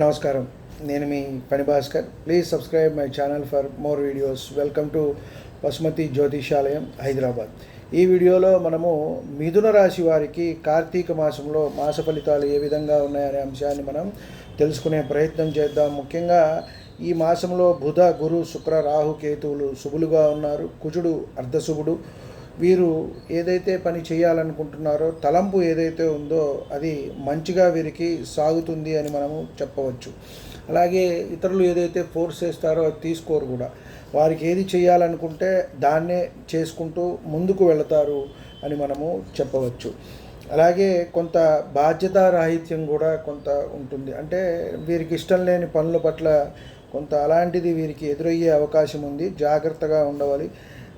నమస్కారం. నేను మీ పని Bhaskar please subscribe my channel for more videos welcome to Pashumati Jyotishalayam Hyderabad ఈ వీడియోలో మనము మిథున రాశి వారికి కార్తీక మాసంలో మాస ఫలితాలు ఏ విధంగా ఉన్నాయనే అంశాన్ని మనం తెలుసుకునే ప్రయత్నం చేద్దాం. ముఖ్యంగా ఈ మాసంలో బుధ గురు శుక్ర రాహు కేతువులు శుభులుగా ఉన్నారు. కుజుడు అర్ధశుభుడు. వీరు ఏదైతే పని చేయాలనుకుంటున్నారో తలంపు ఏదైతే ఉందో అది మంచిగా వీరికి సాగుతుంది అని మనము చెప్పవచ్చు. అలాగే ఇతరులు ఏదైతే ఫోర్స్ చేస్తారో అది తీసుకోరు కూడా. వారికి ఏది చేయాలనుకుంటే దాన్నే చేసుకుంటూ ముందుకు వెళతారు అని మనము చెప్పవచ్చు. అలాగే కొంత బాధ్యతారాహిత్యం కూడా కొంత ఉంటుంది. అంటే వీరికి ఇష్టం లేని పనుల పట్ల కొంత అలాంటిది వీరికి ఎదురయ్యే అవకాశం ఉంది. జాగ్రత్తగా ఉండవాలి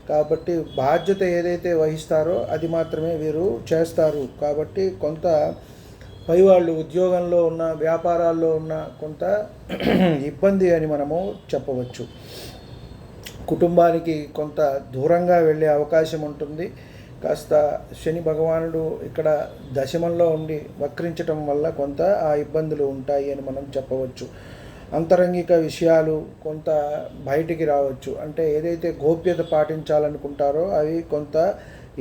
కాబట్టి బాధ్యత ఏదైతే వహిస్తారో అది మాత్రమే వీరు చేస్తారు. కాబట్టి కొంత పై వాళ్ళు ఉద్యోగంలో ఉన్న వ్యాపారాల్లో ఉన్న కొంత ఇబ్బంది అని మనము చెప్పవచ్చు. కుటుంబానికి కొంత దూరంగా వెళ్ళే అవకాశం ఉంటుంది. కాస్త శని భగవానుడు ఇక్కడ దశమంలో ఉండి వక్రించటం వల్ల కొంత ఆ ఇబ్బందులు ఉంటాయి అని మనం చెప్పవచ్చు. అంతరంగిక విషయాలు కొంత బయటికి రావచ్చు. అంటే ఏదైతే గోప్యత పాటించాలనుకుంటారో అవి కొంత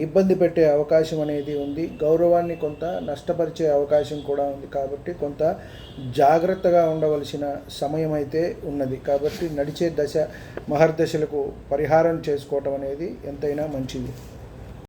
ఇబ్బంది పెట్టే అవకాశం అనేది ఉంది. గౌరవాన్ని కొంత నష్టపరిచే అవకాశం కూడా ఉంది. కాబట్టి కొంత జాగ్రత్తగా ఉండవలసిన సమయం అయితే ఉన్నది. కాబట్టి నడిచే దశ మహర్దశలకు పరిహారం చేసుకోవటం అనేది ఎంతైనా మంచిది.